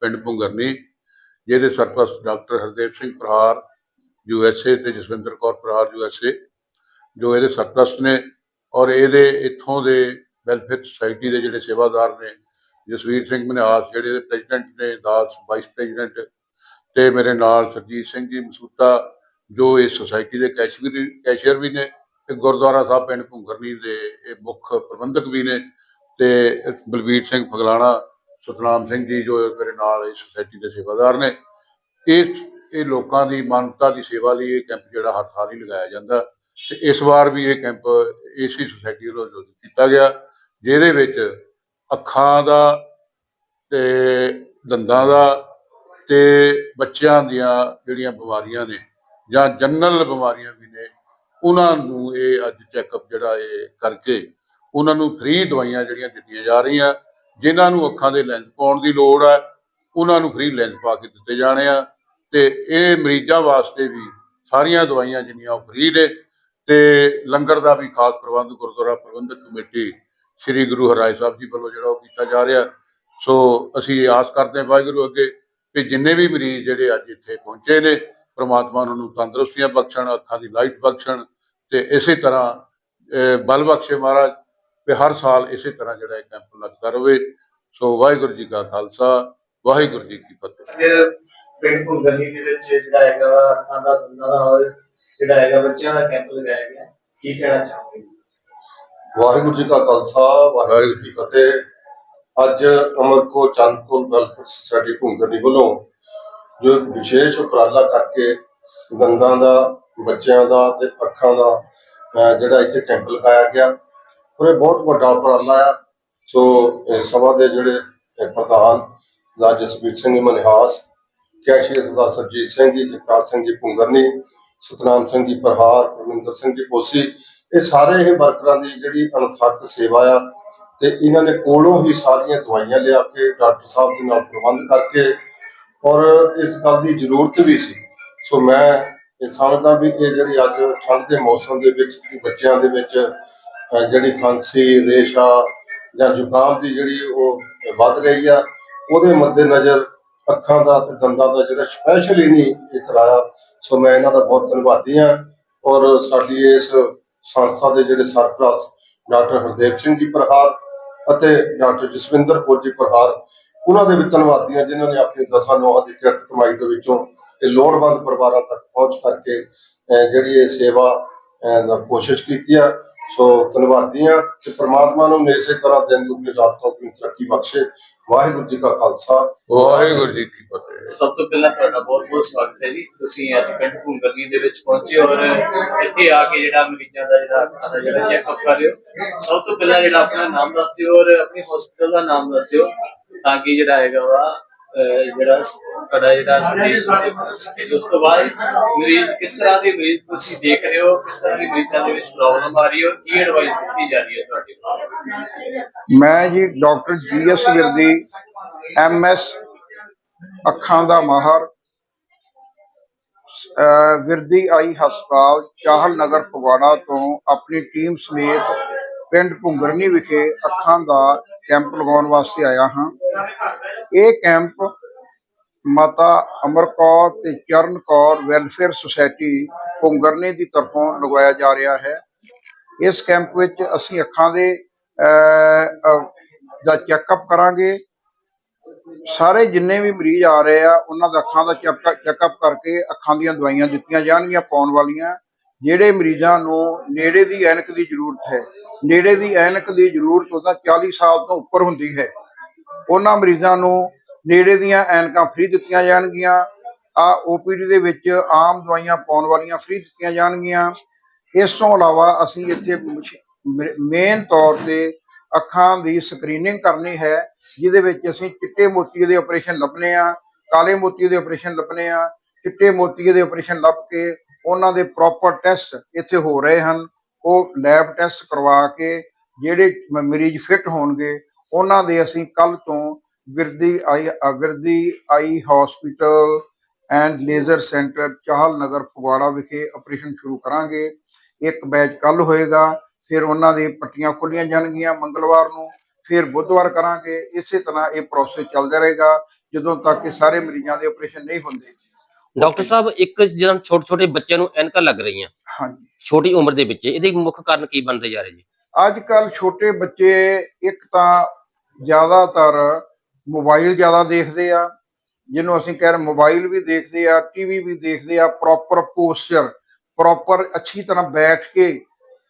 ਪਿੰਡ ਭੁੰਗਰਨੀ, ਜਿਹਦੇ ਸਰਪ੍ਰਸਤ doctor Hardev Singh Prahar, U S A ਤੇ Jaswinder Kaur Prahar, U S A, ਜੋ ਇਹਦੇ ਸਰਪ੍ਰਸਤ ਨੇ ਔਰ ਇਹਦੇ ਇੱਥੋਂ ਦੇ ਵੈਲਫੇਅਰ ਸੁਸਾਇਟੀ ਦੇ ਜਿਹੜੇ ਸੇਵਾਦਾਰ ਨੇ, ਜਸਵੀਰ ਸਿੰਘ ਮਨਿਆਸ, ਜਿਹੜੇ ਪ੍ਰੈਜ਼ੀਡੈਂਟ ਨੇ, ਦਾਸ ਵਾਈਸ ਪ੍ਰੈਜ਼ੀਡੈਂਟ ਤੇ ਮੇਰੇ ਨਾਲ ਸਰਜੀਤ ਸਿੰਘ ਜੀ ਮਸੂਤਾ ਜੋ ਇਸ ਸੁਸਾਇਟੀ ਦੇ ਕੈਸ਼ੀਅਰ ਕੈਸ਼ੀਅਰ ਵੀ ਨੇ ਤੇ ਗੁਰਦੁਆਰਾ ਸਾਹਿਬ ਪਿੰਡ ਭੁੰਗਰਨੀ ਦੇ ਇਹ ਮੁੱਖ ਪ੍ਰਬੰਧਕ ਵੀ ਨੇ ਤੇ ਬਲਬੀਰ ਸਿੰਘ ਫਗਲਾਣਾ, ਸਤਨਾਮ ਸਿੰਘ ਜੀ ਜੋ ਮੇਰੇ ਨਾਲ ਇਸ ਸੁਸਾਇਟੀ ਦੇ ਸੇਵਾਦਾਰ ਨੇ, ਇਸ, ਇਹ ਲੋਕਾਂ ਦੀ ਮਾਨਵਤਾ ਦੀ ਸੇਵਾ ਲਈ ਇਹ ਕੈਂਪ ਜਿਹੜਾ ਹਰ ਸਾਲ ਹੀ ਲਗਾਇਆ ਜਾਂਦਾ ਤੇ ਇਸ ਵਾਰ ਵੀ ਇਹ ਕੈਂਪ ਏਸੀ ਸੁਸਾਇਟੀ ਵੱਲੋਂ ਆਯੋਜਿਤ ਕੀਤਾ ਗਿਆ, ਜਿਹਦੇ ਵਿੱਚ ਅੱਖਾਂ ਦਾ ਤੇ ਦੰਦਾਂ ਦਾ ਤੇ ਬੱਚਿਆਂ ਦੀਆਂ ਜਿਹੜੀਆਂ ਬਿਮਾਰੀਆਂ ਨੇ ਜਾਂ ਜਨਰਲ ਬਿਮਾਰੀਆਂ ਵੀ ਨੇ ਉਹਨਾਂ ਨੂੰ ਇਹ ਅੱਜ ਚੈੱਕਅਪ ਜਿਹੜਾ ਇਹ ਕਰਕੇ ਉਹਨਾਂ ਨੂੰ ਫ੍ਰੀ ਦਵਾਈਆਂ ਜਿਹੜੀਆਂ ਦਿੱਤੀਆਂ ਜਾ ਰਹੀਆਂ, ਜਿਨ੍ਹਾਂ ਨੂੰ ਅੱਖਾਂ ਦੇ ਲੈਂਸ ਪਾਉਣ ਦੀ ਲੋੜ ਹੈ ਉਹਨਾਂ ਨੂੰ ਫ੍ਰੀ ਲੈਂਸ ਪਾ ਕੇ ਦਿੱਤੇ ਜਾਣੇ ਆ, ਤੇ ਇਹ ਮਰੀਜ਼ਾਂ ਵਾਸਤੇ ਵੀ ਸਾਰੀਆਂ ਦਵਾਈਆਂ ਜਿੰਨੀਆਂ ਉਹ ਫ੍ਰੀ ਨੇ, ਤੇ ਲੰਗਰ ਦਾ ਵੀ ਖਾਸ ਪ੍ਰਬੰਧ, ਗੁਰਦੁਆਰਾ ਪ੍ਰਬੰਧਕ ਕਮੇਟੀ ਸ੍ਰੀ ਗੁਰੂ ਹਰਾਏ ਸਾਹਿਬ ਜੀ ਵੱਲੋਂ ਜਿਹੜਾ ਉਹ ਕੀਤਾ ਜਾ ਰਿਹਾ। ਸੋ ਅਸੀਂ ਆਸ ਕਰਦੇ ਹਾਂ ਵਾਹਿਗੁਰੂ ਅੱਗੇ ਕਿ ਜਿੰਨੇ ਵੀ ਮਰੀਜ਼ ਜਿਹੜੇ ਅੱਜ ਇੱਥੇ ਪਹੁੰਚੇ ਨੇ, ਪ੍ਰਮਾਤਮਾ ਉਹਨਾਂ ਨੂੰ ਤੰਦਰੁਸਤੀਆਂ ਬਖਸ਼ਣ, ਅੱਖਾਂ ਦੀ ਲਾਈਟ ਬਖਸ਼ਣ ਤੇ ਇਸੇ ਤਰ੍ਹਾਂ ਬਲ ਬਖਸ਼ੇ ਮਹਾਰਾਜ ਤੇ ਹਰ ਸਾਲ ਇਸੇ ਤਰ੍ਹਾਂ ਜਿਹੜਾ ਇਹ ਕੈਂਪ ਲੱਗਦਾ ਰਹੇ ਸੋ ਵਾਹਿਗੁਰੂ ਜੀ ਕਾ ਖਾਲਸਾ ਵਾਹਿਗੁਰੂ ਜੀ ਕੀ ਫਤਿਹ। ਅੱਜ ਪਿੰਡ ਭੁੰਗਰਨੀ ਦੇ ਵਿੱਚ ਜਿਹੜਾ ਹੈਗਾ ਵਾ ਅੱਖਾਂ ਦਾ ਦੰਦਾਂ ਦਾ ਔਰ ਜਿਹੜਾ ਹੈਗਾ ਬੱਚਿਆਂ ਦਾ ਕੈਂਪ ਲਗਾਇਆ ਗਿਆ। ਕੀ ਕਹਿਣਾ ਚਾਹੋਗੇ? ਵਾਹਿਗੁਰੂ ਜੀ ਕਾ ਖਾਲਸਾ ਵਾਹਿਗੁਰੂ ਜੀ ਕੀ ਫਤਿਹ। ਅੱਜ ਅਮਰਕੋ ਚੰਦਪੁਰ ਵੈਲਫੇਅਰ ਸੁਸਾਇਟੀ ਭੁੰਗਰਨੀ ਵੱਲੋਂ ਜੋ ਵਿਸ਼ੇਸ਼ ਉਪਰਾਲਾ ਕਰਕੇ ਦੰਦਾਂ ਦਾ ਬੱਚਿਆਂ ਦਾ ਤੇ ਅੱਖਾਂ ਦਾ ਜਿਹੜਾ ਇੱਥੇ ਕੈਂਪ ਲਗਾਇਆ ਗਿਆ। ਔਰ ਇਹ ਬਹੁਤ ਵੱਡਾ ਉਪਰਾਲਾ ਆ। ਸੋ ਸਭਾ ਦੇ ਜਿਹੜੇ ਪ੍ਰਧਾਨ ਦਾ ਜਸਵੀਰ ਸਿੰਘ ਮਨਿਹਾਸ ਕੈਸ਼ੀਅਰ ਦਾ ਸਰਜੀਤ ਸਿੰਘ ਜੀ, ਜਗਤਾਰ ਸਿੰਘ ਜੀ ਪੁੰਗਰਨੀ, ਸਤਨਾਮ ਸਿੰਘ ਜੀ ਪ੍ਰਹਾਰ ਪਰਮਿੰਦਰ ਸਿੰਘ ਜੀ ਕੋਸੀ ਇਹ ਸਾਰੇ ਇਹ ਵਰਕਰਾਂ ਦੀ ਜਿਹੜੀ ਅਣਥੱਕ ਸੇਵਾ ਆ। ਤੇ ਇਹਨਾਂ ਨੇ ਕੋਲੋਂ ਹੀ ਸਾਰੀਆਂ ਦਵਾਈਆਂ ਲਿਆ ਕੇ ਡਾਕਟਰ ਸਾਹਿਬ ਦੇ ਨਾਲ ਪ੍ਰਬੰਧ ਕਰਕੇ ਔਰ ਇਸ ਗੱਲ ਦੀ ਜ਼ਰੂਰਤ ਵੀ ਸੀ। ਸੋ ਮੈਂ ਇਹ ਸਮਝਦਾ ਵੀ ਇਹ ਜਿਹੜੀ ਅੱਜ ਠੰਡ ਦੇ ਮੌਸਮ ਦੇ ਵਿੱਚ ਬੱਚਿਆਂ ਦੇ ਵਿੱਚ ਜਿਹੜੀ ਖਾਂਸੀ, ਰੇਸ਼ਾ ਜਾਂ ਜ਼ੁਕਾਮ ਦੀ ਜਿਹੜੀ ਉਹ ਵੱਧ ਰਹੀ ਆ, ਉਹਦੇ ਮੱਦੇਨਜ਼ਰ ਅੱਖਾਂ ਦਾ ਤੇ ਦੰਦਾਂ ਦਾ ਜਿਹੜਾ ਸਪੈਸ਼ਲੀ ਨਹੀਂ ਇਹ ਕਰਾਇਆ। ਸੋ ਮੈਂ ਇਹਨਾਂ ਦਾ ਬਹੁਤ ਧੰਨਵਾਦੀ ਹਾਂ ਔਰ ਸਾਡੀ ਇਸ ਸੰਸਥਾ ਦੇ ਜਿਹੜੇ ਸਰਪ੍ਰਸਤ ਡਾਕਟਰ ਹਰਦੇਵ ਸਿੰਘ ਜੀ ਪ੍ਰਹਾਰ ਅਤੇ ਡਾਕਟਰ ਜਸਵਿੰਦਰ ਕੌਰ ਜੀ ਪ੍ਰਹਾਰ ਉਹਨਾਂ ਦੇ ਵੀ ਧੰਨਵਾਦੀਆਂ ਹਾਂ, ਜਿਨ੍ਹਾਂ ਨੇ ਆਪਣੀ ਦਸਾਂ ਨੌਹਾਂ ਦੀ ਕਿਰਤ ਕਮਾਈ ਦੇ ਵਿੱਚੋਂ ਇਹ ਲੋੜਵੰਦ ਪਰਿਵਾਰਾਂ ਤੱਕ ਪਹੁੰਚ ਕਰਕੇ, ਅਹ, ਜਿਹੜੀ ਇਹ ਸੇਵਾ ਕੋਸ਼ਿਸ਼ ਕੀਤੀ ਆ। ਸੋ ਧੰਨਵਾਦੀ ਆ ਕਿ ਪ੍ਰਮਾਤਮਾ ਨੂੰ ਇਸੇ ਤਰ੍ਹਾਂ ਦਿਨ ਦੁਗਣੀ ਰਾਤ ਤੋਂ ਆਪਣੀ ਤਰੱਕੀ ਬਖਸ਼ੇ। ਵਾਹਿਗੁਰੂ ਜੀ ਕਾ ਖਾਲਸਾ। ਵਾਹਿਗੁਰੂ ਜੀ ਕੀ ਫਤਿਹ। ਸਭ ਤੋਂ ਪਹਿਲਾਂ ਤੁਹਾਡਾ ਬਹੁਤ ਬਹੁਤ ਸਵਾਗਤ ਹੈ ਜੀ। ਤੁਸੀਂ ਅੱਜ ਪਿੰਡ ਭੁੰਗਰਨੀ ਦੇ ਵਿੱਚ ਪਹੁੰਚੇ ਔਰ ਇੱਥੇ ਆ ਕੇ ਜਿਹੜਾ ਮਰੀਜ਼ਾਂ ਦਾ ਜਿਹੜਾ ਅੱਖਾਂ ਦਾ ਜਿਹੜਾ ਚੈੱਕਅਪ ਕਰ ਰਹੇ ਹੋ। ਸਭ ਤੋਂ ਪਹਿਲਾਂ ਜਿਹੜਾ ਆਪਣਾ ਨਾਮ ਦੱਸ ਦਿਓ ਔਰ ਆਪਣੇ ਹਸਪੀਟਲ ਦਾ ਨਾਮ ਦੱਸ ਦਿਓ ਤਾਂ ਕਿ ਜਿਹੜਾ ਹੈਗਾ ਵਾ ਜਿਹੜਾ ਤੁਹਾਡਾ ਜਿਹੜਾ ਸਟੇਜ ਤੇ ਉਸ ਤੋਂ ਬਾਅਦ ਮਰੀਜ਼ ਕਿਸ ਤਰ੍ਹਾਂ ਦੇ ਮਰੀਜ਼ ਤੁਸੀਂ ਦੇਖ ਰਹੇ ਹੋ, ਕਿਸ ਤਰ੍ਹਾਂ ਦੀ ਮਰੀਜ਼ਾਂ ਦੇ ਵਿੱਚ ਪ੍ਰੋਬਲਮ ਆ ਰਹੀ ਹੈ ਔਰ ਕੀ ਐਡਵਾਈਸ ਦਿੱਤੀ ਜਾ ਰਹੀ ਹੈ ਤੁਹਾਡੇ ਮੈਂ ਜੀ doctor G S Virdi MS ਅੱਖਾਂ ਦਾ ਮਾਹਰ ਵਿਰਦੀ ਆਈ ਹਸਪਤਾਲ ਚਾਹਲ ਨਗਰ ਫਗਵਾੜਾ ਤੋਂ ਆਪਣੀ ਟੀਮ ਸਮੇਤ ਪਿੰਡ ਭੁੰਗਰਨੀ ਵਿਖੇ ਅੱਖਾਂ ਦਾ ਕੈਂਪ ਲਗਾਉਣ ਵਾਸਤੇ ਆਇਆ ਹਾਂ। ਇਹ ਕੈਂਪ ਮਾਤਾ ਅਮਰ ਕੌਰ ਤੇ ਚਰਨ ਕੌਰ ਵੈਲਫੇਅਰ ਸੁਸਾਇਟੀ ਭੁੰਗਰਨੀ ਦੀ ਤਰਫੋਂ ਲਗਾਇਆ ਜਾ ਰਿਹਾ ਹੈ। ਇਸ ਕੈਂਪ ਵਿੱਚ ਅਸੀਂ ਅੱਖਾਂ ਦੇ ਦਾ ਚੈੱਕਅਪ ਕਰਾਂਗੇ। ਸਾਰੇ ਜਿੰਨੇ ਵੀ ਮਰੀਜ਼ ਆ ਰਹੇ ਆ, ਉਹਨਾਂ ਦਾ ਅੱਖਾਂ ਦਾ ਚੈੱਕਅਪ ਕਰਕੇ ਅੱਖਾਂ ਦੀਆਂ ਦਵਾਈਆਂ ਦਿੱਤੀਆਂ ਜਾਣਗੀਆਂ, ਪਾਉਣ ਵਾਲੀਆਂ। ਜਿਹੜੇ ਮਰੀਜ਼ਾਂ ਨੂੰ ਨੇੜੇ ਦੀ ਐਨਕ ਦੀ ਜ਼ਰੂਰਤ ਹੈ, ਨੇੜੇ ਦੀ ਐਨਕ ਦੀ ਜ਼ਰੂਰਤ ਉਹਦਾ 40 ਸਾਲ ਤੋਂ ਉੱਪਰ ਹੁੰਦੀ ਹੈ। ਉਹਨਾਂ ਮਰੀਜ਼ਾਂ ਨੂੰ ਨੇੜੇ ਦੀਆਂ ਐਨਕਾਂ ਫ੍ਰੀ ਦਿੱਤੀਆਂ ਜਾਣਗੀਆਂ। ਆ ਓਪੀਡੀ ਦੇ ਵਿੱਚ ਆਮ ਦਵਾਈਆਂ ਪਾਉਣ ਵਾਲੀਆਂ ਫ੍ਰੀ ਦਿੱਤੀਆਂ ਜਾਣਗੀਆਂ। ਇਸ ਤੋਂ ਇਲਾਵਾ ਅਸੀਂ ਇੱਥੇ ਮੇਨ ਤੌਰ ਤੇ ਅੱਖਾਂ ਦੀ ਸਕਰੀਨਿੰਗ ਕਰਨੀ ਹੈ, ਜਿਹਦੇ ਵਿੱਚ ਅਸੀਂ ਚਿੱਟੇ ਮੋਤੀਏ ਦੇ ਆਪਰੇਸ਼ਨ ਲੱਭਣੇ ਆ, ਕਾਲੇ ਮੋਤੀਏ ਦੇ ਆਪਰੇਸ਼ਨ ਲੱਭਣੇ ਆ, ਚਿੱਟੇ ਮੋਤੀਏ ਦੇ ਆਪਰੇਸ਼ਨ ਲੱਭ ਕੇ ਉਹਨਾਂ ਦੇ ਪ੍ਰੋਪਰ ਟੈਸਟ ਇੱਥੇ ਹੋ ਰਹੇ ਹਨ। ਉਹ ਲੈਬ ਟੈਸਟ ਕਰਵਾ ਕੇ ਜਿਹੜੇ ਮ- ਮਰੀਜ਼ ਫਿੱਟ ਹੋਣਗੇ, ਉਹਨਾਂ ਦੇ ਅਸੀਂ ਕੱਲ ਤੋਂ Virdi eye Virdi eye hospital and laser centre Chahal Nagar Phagwara ਵਿਖੇ ਆਪਰੇਸ਼ਨ ਸ਼ੁਰੂ ਕਰਾਂਗੇ। ਇੱਕ ਬੈਚ ਕੱਲ ਹੋਏਗਾ, ਫਿਰ ਉਹਨਾਂ ਦੀ ਪੱਟੀਆਂ ਖੋਲੀਆਂ ਜਾਣਗੀਆਂ ਮੰਗਲਵਾਰ ਨੂੰ, ਫਿਰ ਬੁੱਧਵਾਰ ਕਰਾਂਗੇ। ਇਸੇ ਤਰ੍ਹਾਂ ਇਹ ਪ੍ਰੋਸੈਸ ਚੱਲਦਾ ਰਹੇਗਾ। ਜਦੋਂ ਤੱਕ ਕਿ ਸਾਰੇ ਮਰੀਜ਼ਾਂ ਦੇ ਆਪਰੇਸ਼ਨ ਨਹੀਂ ਹੁੰਦੇ। ਡਾਕਟਰ ਸਾਹਿਬ ਇੱਕ ਜਦੋਂ ਛੋਟੇ ਛੋਟੇ ਬੱਚਿਆਂ ਨੂੰ ਐਨਕਾਂ ਲੱਗ ਰਹੀਆਂ। ਹਾਂਜੀ। ਛੋਟੀ ਉਮਰ ਦੇ ਵਿੱਚ ਇਹਦੇ ਮੁੱਖ ਕਾਰਨ ਕੀ ਬਣਦੇ ਜਾ ਰਹੇ ਜੀ? ਅੱਜ ਕੱਲ ਛੋਟੇ ਬੱਚੇ ਇੱਕ ਤਾਂ ਜ਼ਿਆਦਾਤਰ ਮੋਬਾਈਲ ਜ਼ਿਆਦਾ ਦੇਖਦੇ ਆ ਜਿਹਨੂੰ ਅਸੀਂ ਕਹਿ ਰਹੇ ਮੋਬਾਈਲ ਵੀ ਦੇਖਦੇ ਆ ਟੀਵੀ ਵੀ ਦੇਖਦੇ ਆ ਪ੍ਰੋਪਰ ਪੋਸਚਰ ਪ੍ਰੋਪਰ ਅੱਛੀ ਤਰ੍ਹਾਂ ਬੈਠ ਕੇ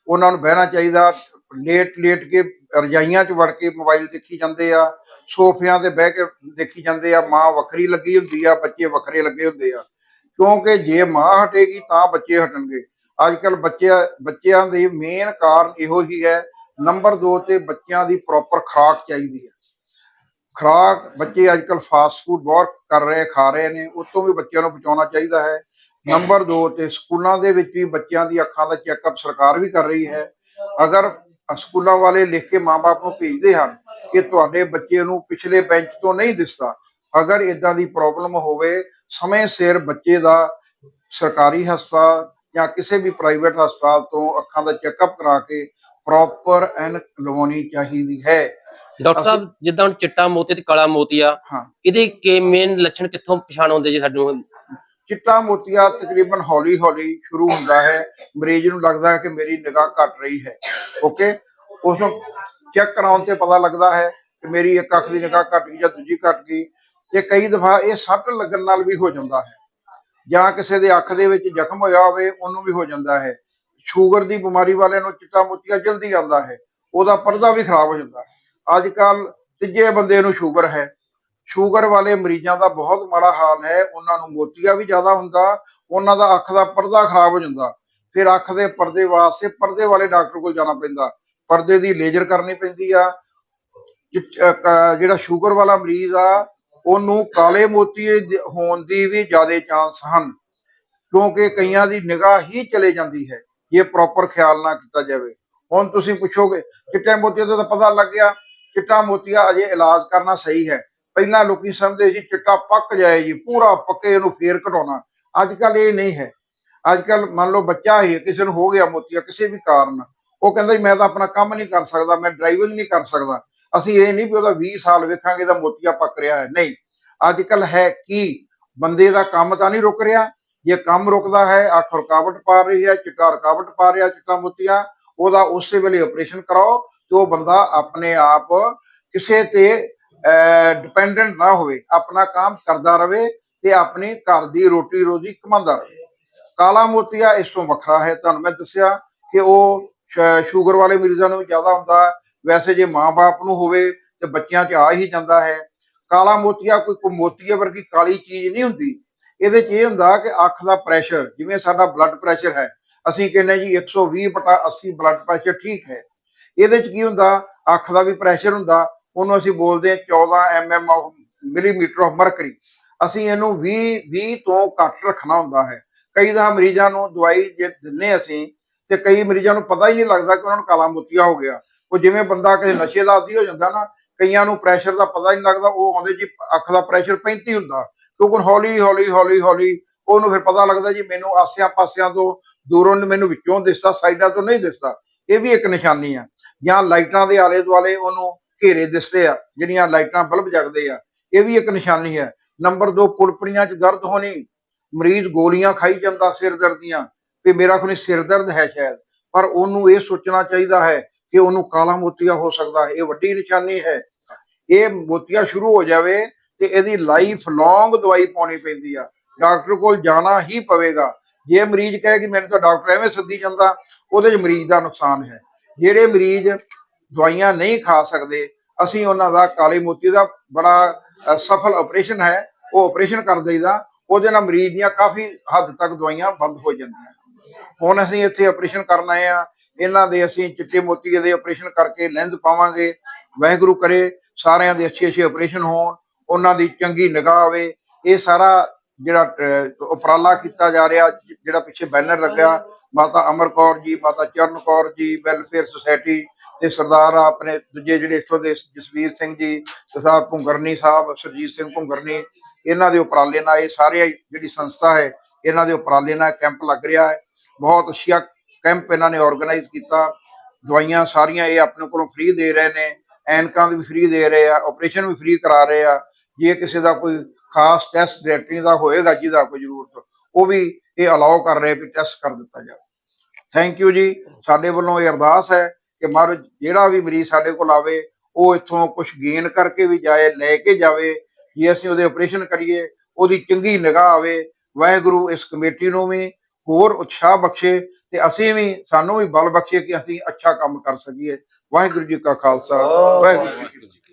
ਉਹਨਾਂ ਨੂੰ ਬਹਿਣਾ ਚਾਹੀਦਾ। ਲੇਟ ਲੇਟ ਕੇ ਰਜਾਈਆਂ 'ਚ ਵੜ ਕੇ ਮੋਬਾਈਲ ਦੇਖੀ ਜਾਂਦੇ ਆ ਸੋਫਿਆਂ ਤੇ ਬਹਿ ਕੇ ਦੇਖੀ ਜਾਂਦੇ ਆ ਮਾਂ ਵੱਖਰੀ ਲੱਗੀ ਹੁੰਦੀ ਆ ਬੱਚੇ ਵੱਖਰੇ ਲੱਗੇ ਹੁੰਦੇ ਆ। ਕਿਉਂਕਿ ਜੇ ਮਾਂ ਹਟੇਗੀ ਤਾਂ ਬੱਚੇ ਹਟਣਗੇ। ਅੱਜ ਕੱਲ ਬੱਚਿਆਂ ਬੱਚਿਆਂ ਦੇ ਮੇਨ ਕਾਰਨ ਇਹੋ ਹੀ ਹੈ ਨੰਬਰ 2 ਤੇ ਬੱਚਿਆਂ ਦੀ ਪ੍ਰੋਪਰ ਖੁਰਾਕ ਚਾਹੀਦੀ ਹੈ। ਖੁਰਾਕ ਬੱਚੇ ਅੱਜ ਕੱਲ ਫਾਸਟ ਫੂਡ ਬਹੁਤ ਕਰ ਰਹੇ, ਖਾ ਰਹੇ ਨੇ, ਉਸ ਤੋਂ ਵੀ ਬੱਚਿਆਂ ਨੂੰ ਬਚਾਉਣਾ ਚਾਹੀਦਾ ਹੈ। ਨੰਬਰ 2 ਤੇ ਸਕੂਲਾਂ ਦੇ ਵਿੱਚ ਵੀ ਬੱਚਿਆਂ ਦੀ ਅੱਖਾਂ ਦਾ ਚੈੱਕਅਪ ਸਰਕਾਰ ਵੀ ਕਰ ਰਹੀ ਹੈ। ਅਗਰ ਸਕੂਲਾਂ ਵਾਲੇ ਲਿਖ ਕੇ ਮਾਪੇ ਨੂੰ ਭੇਜਦੇ ਹਨ ਕਿ ਤੁਹਾਡੇ ਬੱਚੇ ਨੂੰ ਪਿਛਲੇ ਬੈਂਚ ਤੋਂ ਨਹੀਂ ਦਿਸਦਾ, ਅਗਰ ਇਦਾਂ ਦੀ ਪ੍ਰੋਬਲਮ ਹੋਵੇ ਸਮੇਂ ਸਿਰ ਬੱਚੇ ਦਾ ਸਰਕਾਰੀ ਹਸਪਤਾਲ ਜਾਂ ਕਿਸੇ ਵੀ ਪ੍ਰਾਈਵੇਟ ਹਸਪਤਾਲ ਤੋਂ ਅੱਖਾਂ ਦਾ ਚੈੱਕਅਪ ਕਰਾ ਕੇ ਪ੍ਰੋਪਰ ਐਨਕ ਲਵਾਉਣੀ ਚਾਹੀਦੀ ਹੈ। ਡਾਕਟਰ ਸਾਹਿਬ ਜਿੱਦਾਂ ਹੁਣ ਚਿੱਟਾ ਮੋਤੀ ਤੇ ਕਾਲਾ ਮੋਤੀਆ ਹਾਂ। ਇਹਦੇ ਕੇ ਮੇਨ ਲੱਛਣ ਕਿੱਥੋਂ ਪਛਾਣ ਆਉਂਦੇ ਜੀ ਸਾਨੂੰ? ਚਿੱਟਾ ਮੋਤੀਆ ਤਕਰੀਬਨ ਹੌਲੀ ਹੌਲੀ ਸ਼ੁਰੂ ਹੁੰਦਾ ਹੈ। ਮਰੀਜ਼ ਨੂੰ ਲੱਗਦਾ ਹੈ ਕਿ ਮੇਰੀ ਨਿਗਾਹ ਘਟ ਰਹੀ ਹੈ। ਓਕੇ? ਉਸ ਨੂੰ ਚੈੱਕ ਕਰਾਉਣ ਤੇ ਪਤਾ ਲੱਗਦਾ ਹੈ ਕਿ ਮੇਰੀ ਇੱਕ ਅੱਖ ਦੀ ਨਿਗਾਹ ਘਟ ਗਈ ਜਾਂ ਦੂਜੀ ਘਟ ਗਈ। ਤੇ ਕਈ ਦਫਾ ਇਹ ਸੱਟ ਲੱਗਣ ਨਾਲ ਵੀ ਹੋ ਜਾਂਦਾ ਹੈ। ਜਾਂ ਕਿਸੇ ਦੇ ਅੱਖ ਦੇ ਵਿੱਚ ਜ਼ਖਮ ਹੋਇਆ ਹੋਵੇ, ਉਹਨੂੰ ਵੀ ਹੋ ਜਾਂਦਾ ਹੈ। ਸ਼ੂਗਰ ਦੀ ਬਿਮਾਰੀ ਵਾਲਿਆਂ ਨੂੰ ਚਿੱਟਾ ਮੋਤੀਆ ਜਲਦੀ ਆਉਂਦਾ ਹੈ। ਉਹਦਾ ਪਰਦਾ ਵੀ ਖਰਾਬ ਹੋ ਜਾਂਦਾ ਹੈ। ਅੱਜ ਕੱਲ ਤੀਜੇ ਬੰਦੇ ਨੂੰ ਸ਼ੂਗਰ ਹੈ। ਸ਼ੂਗਰ ਵਾਲੇ ਮਰੀਜ਼ਾਂ ਦਾ ਬਹੁਤ ਮਾੜਾ ਹਾਲ ਹੈ। ਉਹਨਾਂ ਨੂੰ ਮੋਤੀਆ ਵੀ ਜ਼ਿਆਦਾ ਹੁੰਦਾ, ਉਹਨਾਂ ਦਾ ਅੱਖ ਦਾ ਪਰਦਾ ਖਰਾਬ ਹੋ ਜਾਂਦਾ। ਫਿਰ ਅੱਖ ਦੇ ਪਰਦੇ ਵਾਸਤੇ ਪਰਦੇ ਵਾਲੇ ਡਾਕਟਰ ਕੋਲ ਜਾਣਾ ਪੈਂਦਾ। ਪਰਦੇ ਦੀ ਲੇਜ਼ਰ ਕਰਨੀ ਪੈਂਦੀ ਆ। ਜਿ- ਜਿਹੜਾ ਸ਼ੂਗਰ ਵਾਲਾ ਮਰੀਜ਼ ਆ ਉਹਨੂੰ ਕਾਲੇ ਮੋਤੀਏ ਹੋਣ ਦੀ ਵੀ ਜ਼ਿਆਦਾ ਚਾਂਸ ਹਨ। ਕਿਉਂਕਿ ਕਈਆਂ ਦੀ ਨਿਗਾਹ ਹੀ ਚਲੇ ਜਾਂਦੀ ਹੈ ਜੇ ਪ੍ਰੋਪਰ ਖਿਆਲ ਨਾ ਕੀਤਾ ਜਾਵੇ। ਹੁਣ ਤੁਸੀਂ ਪੁੱਛੋਗੇ ਚਿੱਟੇ ਮੋਤੀਏ ਦਾ ਤਾਂ ਪਤਾ ਲੱਗ ਗਿਆ ਚਿੱਟਾ ਮੋਤੀਆ ਅਜੇ ਇਲਾਜ ਕਰਨਾ ਸਹੀ ਹੈ। ਪਹਿਲਾਂ ਲੋਕੀ ਸਮਝਦੇ ਸੀ ਚਿੱਟਾ ਪੱਕ ਜਾਏ ਜੀ ਪੂਰਾ ਪੱਕੇ ਇਹਨੂੰ ਫੇਰ ਘਟਾਉਣਾ। ਅੱਜ ਕੱਲ ਇਹ ਨਹੀਂ ਹੈ। ਅੱਜ ਕੱਲ ਮੰਨ ਲਓ ਬੱਚਾ ਹੀ ਹੈ, ਕਿਸੇ ਨੂੰ ਹੋ ਗਿਆ ਮੋਤੀਆ ਕਿਸੇ ਵੀ ਕਾਰਨ। ਉਹ ਕਹਿੰਦਾ ਮੈਂ ਤਾਂ ਆਪਣਾ ਕੰਮ ਨਹੀਂ ਕਰ ਸਕਦਾ ਮੈਂ ਡਰਾਈਵਿੰਗ ਨਹੀਂ ਕਰ ਸਕਦਾ। ਅਸੀਂ ਇਹ ਨਹੀਂ ਵੀ ਉਹਦਾ 20 ਸਾਲ ਵੇਖਾਂਗੇ ਤਾਂ ਮੋਤੀਆ ਪੱਕ ਰਿਹਾ ਹੈ। ਨਹੀਂ ਅੱਜ ਕੱਲ ਹੈ ਕੀ? ਬੰਦੇ ਦਾ ਕੰਮ ਤਾਂ ਨਹੀਂ ਰੁਕ ਰਿਹਾ। ਜੇ ਕੰਮ ਰੁਕਦਾ ਹੈ, ਅੱਖ ਰੁਕਾਵਟ ਪਾ ਰਹੀ ਹੈ, ਚਿੱਟਾ ਰੁਕਾਵਟ ਪਾ ਰਿਹਾ ਚਿੱਟਾ ਮੋਤੀਆ, ਉਹਦਾ ਉਸੇ ਵੇਲੇ ਆਪਰੇਸ਼ਨ ਕਰਾਓ ਤੇ ਉਹ ਬੰਦਾ ਆਪਣੇ ਆਪ ਕਿਸੇ ਤੇ ਡਿਪੈਂਡੈਂਟ ਨਾ ਹੋਵੇ। ਆਪਣਾ ਕੰਮ ਕਰਦਾ ਰਹੇ ਤੇ ਆਪਣੇ ਘਰ ਦੀ ਰੋਟੀ ਰੋਜੀ ਕਮਾਉਂਦਾ ਰਹੇ ਕਾਲਾ ਮੋਤੀਆ ਇਸ ਤੋਂ ਵੱਖਰਾ ਹੈ। ਤੁਹਾਨੂੰ ਮੈਂ ਦੱਸਿਆ ਕਿ ਉਹ ਸ਼ੂਗਰ ਵਾਲੇ ਮਰੀਜ਼ਾਂ ਨੂੰ ਜ਼ਿਆਦਾ ਹੁੰਦਾ ਵੈਸੇ ਜੇ ਮਾਂ-ਬਾਪ ਨੂੰ ਹੋਵੇ ਤੇ ਬੱਚਿਆਂ 'ਚ ਆ ਹੀ ਜਾਂਦਾ ਹੈ। ਕਾਲਾ ਮੋਤੀਆ ਕੋਈ ਕੋਈ ਵਰਗੀ ਕਾਲੀ ਚੀਜ਼ ਨਹੀਂ ਹੁੰਦੀ। ਇਹਦੇ 'ਚ ਇਹ ਹੁੰਦਾ ਕਿ ਅੱਖ ਦਾ ਪ੍ਰੈਸ਼ਰ ਜਿਵੇਂ ਸਾਡਾ ਬਲੱਡ ਪ੍ਰੈਸ਼ਰ ਹੈ। ਅਸੀਂ ਕਹਿੰਦੇ ਜੀ 120 ਬਟਾ 80 ਬਲੱਡ ਪ੍ਰੈਸ਼ਰ ਠੀਕ ਹੈ। ਇਹਦੇ 'ਚ ਕੀ ਹੁੰਦਾ? ਅੱਖ ਦਾ ਵੀ ਪ੍ਰੈਸ਼ਰ ਹੁੰਦਾ। ਉਹਨੂੰ ਅਸੀਂ ਬੋਲਦੇ ਹਾਂ 14 MM of millimetre of mercury. ਅਸੀਂ ਇਹਨੂੰ 20 20 ਤੋਂ ਘੱਟ ਰੱਖਣਾ ਹੁੰਦਾ ਹੈ। ਕਈ ਦਾ ਮਰੀਜ਼ਾਂ ਨੂੰ ਦਵਾਈ ਜੇ ਦਿੰਨੇ ਅਸੀਂ ਤੇ ਕਈ ਮਰੀਜ਼ਾਂ ਨੂੰ ਪਤਾ ਹੀ ਨਹੀਂ ਲੱਗਦਾ ਕਿ ਉਹਨਾਂ ਨੂੰ ਕਾਲਾ ਮੋਤੀਆ ਹੋ ਗਿਆ। ਉਹ ਜਿਵੇਂ ਬੰਦਾ ਕਿਸੇ ਨਸ਼ੇ ਦਾ ਆਦੀ ਹੋ ਜਾਂਦਾ ਨਾ, ਕਈਆਂ ਨੂੰ ਪ੍ਰੈਸ਼ਰ ਦਾ ਪਤਾ ਹੀ ਨਹੀਂ ਲੱਗਦਾ, ਉਹ ਆਉਂਦੇ ਜੀ ਅੱਖ ਦਾ ਪ੍ਰੈਸ਼ਰ 35 ਹੁੰਦਾ। ਕਿਉਂਕਿ ਹੌਲੀ ਹੌਲੀ ਹੌਲੀ ਹੌਲੀ ਉਹਨੂੰ ਫਿਰ ਪਤਾ ਲੱਗਦਾ ਜੀ ਮੈਨੂੰ ਆਸਿਆਂ ਪਾਸਿਆਂ ਤੋਂ ਦੂਰੋਂ ਮੈਨੂੰ ਵਿੱਚੋਂ ਦਿਸਦਾ, ਸਾਈਡਾਂ ਤੋਂ ਨਹੀਂ ਦਿਸਦਾ। ਇਹ ਵੀ ਇੱਕ ਨਿਸ਼ਾਨੀ ਆ। ਜਾਂ ਲਾਈਟਾਂ ਦੇ ਆਲੇ ਦੁਆਲੇ ਉਹਨੂੰ ਘੇਰੇ ਦਿਸਦੇ ਆ, ਜਿਹੜੀਆਂ ਲਾਈਟਾਂ ਬਲਬ ਜਗਦੇ ਆ। ਇਹ ਵੀ ਇੱਕ ਨਿਸ਼ਾਨੀ ਹੈ। ਨੰਬਰ 2 ਪੁੜਪੜੀਆਂ 'ਚ ਦਰਦ ਹੋਣੀ। ਮਰੀਜ਼ ਗੋਲੀਆਂ ਖਾਈ ਜਾਂਦਾ ਸਿਰ ਦਰਦ ਦੀਆਂ। ਵੀ ਮੇਰਾ ਕੋਈ ਸਿਰ ਦਰਦ ਹੈ ਸ਼ਾਇਦ। ਪਰ ਉਹਨੂੰ ਇਹ ਸੋਚਣਾ ਚਾਹੀਦਾ ਹੈ ਕਿ ਉਹਨੂੰ ਕਾਲਾ ਮੋਤੀਆ ਹੋ ਸਕਦਾ ਇਹ ਵੱਡੀ ਨਿਸ਼ਾਨੀ ਹੈ। ਇਹ ਮੋਤੀਆ ਸ਼ੁਰੂ ਹੋ ਜਾਵੇ ਤੇ ਇਹਦੀ ਲਾਈਫ ਲੌਂਗ ਦਵਾਈ ਪਾਉਣੀ ਪੈਂਦੀ ਆ। ਡਾਕਟਰ ਕੋਲ ਜਾਣਾ ਹੀ ਪਵੇਗਾ। ਜੇ ਮਰੀਜ਼ ਕਹੇ ਕਿ ਮੈਨੂੰ ਤਾਂ ਡਾਕਟਰ ਐਵੇਂ ਸੱਦੀ ਜਾਂਦਾ, ਉਹਦੇ 'ਚ ਮਰੀਜ਼ ਦਾ ਨੁਕਸਾਨ ਹੈ। ਜਿਹੜੇ ਮਰੀਜ਼ ਦਵਾਈਆਂ ਨਹੀਂ ਖਾ ਸਕਦੇ, ਅਸੀਂ ਉਹਨਾਂ ਦਾ ਕਾਲੇ ਮੋਤੀ ਦਾ ਬੜਾ ਸਫਲ ਆਪਰੇਸ਼ਨ ਹੈ। ਉਹ ਆਪਰੇਸ਼ਨ ਕਰ ਦਈਦਾ। ਉਹਦੇ ਨਾਲ ਮਰੀਜ਼ ਦੀਆਂ ਕਾਫੀ ਹੱਦ ਤੱਕ ਦਵਾਈਆਂ ਬੰਦ ਹੋ ਜਾਂਦੀਆਂ। ਹੁਣ ਅਸੀਂ ਇੱਥੇ ਆਪਰੇਸ਼ਨ ਕਰਨ ਆਏ ਆ ਇਹਨਾਂ ਦੇ ਅਸੀਂ ਚਿੱਟੇ ਮੋਤੀਏ ਦੇ ਆਪਰੇਸ਼ਨ ਕਰਕੇ ਲੈਂਸ ਪਾਵਾਂਗੇ। ਵਾਹਿਗੁਰੂ ਕਰੇ ਸਾਰਿਆਂ ਦੇ ਅੱਛੇ ਅੱਛੇ ਆਪਰੇਸ਼ਨ ਹੋਣ, ਉਹਨਾਂ ਦੀ ਚੰਗੀ ਨਿਗਾਹ ਆਵੇ। ਇਹ ਸਾਰਾ ਜਿਹੜਾ ਉਪਰਾਲਾ ਕੀਤਾ ਜਾ ਰਿਹਾ, ਜਿਹੜਾ ਪਿੱਛੇ ਬੈਨਰ ਲੱਗਿਆ, ਮਾਤਾ ਅਮਰ ਕੌਰ ਜੀ, ਮਾਤਾ ਚਰਨ ਕੌਰ ਜੀ ਵੈਲਫੇਅਰ ਸੁਸਾਇਟੀ ਤੇ ਸਰਦਾਰ ਆਪਣੇ, ਦੂਜੇ ਜਿਹੜੇ ਇੱਥੋਂ ਦੇ ਜਸਵੀਰ ਸਿੰਘ ਜੀ, ਸਰਦਾਰ ਭੁੰਗਰਨੀ ਸਾਹਿਬ, ਸਰਜੀਤ ਸਿੰਘ ਭੁੰਗਰਨੀ, ਇਹਨਾਂ ਦੇ ਉਪਰਾਲੇ ਨਾਲ ਇਹ ਸਾਰੇ ਜਿਹੜੀ ਸੰਸਥਾ ਹੈ, ਇਹਨਾਂ ਦੇ ਉਪਰਾਲੇ ਨਾਲ ਕੈਂਪ ਲੱਗ ਰਿਹਾ ਹੈ। ਬਹੁਤ ਅੱਛਾ ਕੈਂਪ ਇਹਨਾਂ ਨੇ ਆਰਗੇਨਾਈਜ਼ ਕੀਤਾ। ਦਵਾਈਆਂ ਸਾਰੀਆਂ ਇਹ ਆਪਣੇ ਕੋਲੋਂ ਫ੍ਰੀ ਦੇ ਰਹੇ ਨੇ। ਐਨਕਾਂ ਵੀ ਫ੍ਰੀ ਦੇ ਰਹੇ ਆ ਆਪਰੇਸ਼ਨ ਵੀ ਫ੍ਰੀ ਕਰਾ ਰਹੇ ਆ। ਜੇ ਕਿਸੇ ਦਾ ਕੋਈ ਖਾਸ ਟੈਸਟ ਰੈਟਰੀ ਦਾ ਹੋਏਗਾ ਜਿਹਦਾ ਕੋਈ ਜ਼ਰੂਰਤ, ਉਹ ਵੀ ਇਹ ਅਲਾਉ ਕਰ ਰਹੇ ਵੀ ਟੈਸਟ ਕਰ ਦਿੱਤਾ ਜਾਵੇ। ਥੈਂਕ ਯੂ ਜੀ। ਸਾਡੇ ਵੱਲੋਂ ਇਹ ਅਰਦਾਸ ਹੈ ਕਿ ਮਹਾਰਾਜ ਜਿਹੜਾ ਵੀ ਮਰੀਜ਼ ਸਾਡੇ ਕੋਲ ਆਵੇ, ਉਹ ਇੱਥੋਂ ਕੁਝ ਗੇਨ ਕਰਕੇ ਵੀ ਜਾਏ, ਲੈ ਕੇ ਜਾਵੇ। ਜੇ ਅਸੀਂ ਉਹਦੇ ਆਪਰੇਸ਼ਨ ਕਰੀਏ, ਉਹਦੀ ਚੰਗੀ ਨਿਗਾਹ ਆਵੇ। ਵਾਹਿਗੁਰੂ ਇਸ ਕਮੇਟੀ ਨੂੰ ਵੀ ਹੋਰ ਉਤਸ਼ਾਹ ਬਖਸ਼ੇ ਤੇ ਅਸੀਂ ਵੀ, ਸਾਨੂੰ ਵੀ ਬਲ ਬਖਸ਼ੇ ਕਿ ਅਸੀਂ ਅੱਛਾ ਕੰਮ ਕਰ ਸਕੀਏ। ਵਾਹਿਗੁਰੂ ਜੀ ਕਾ ਖਾਲਸਾ, ਵਾਹਿਗੁਰੂ ਜੀ ਕੀ ਫਤਿਹ।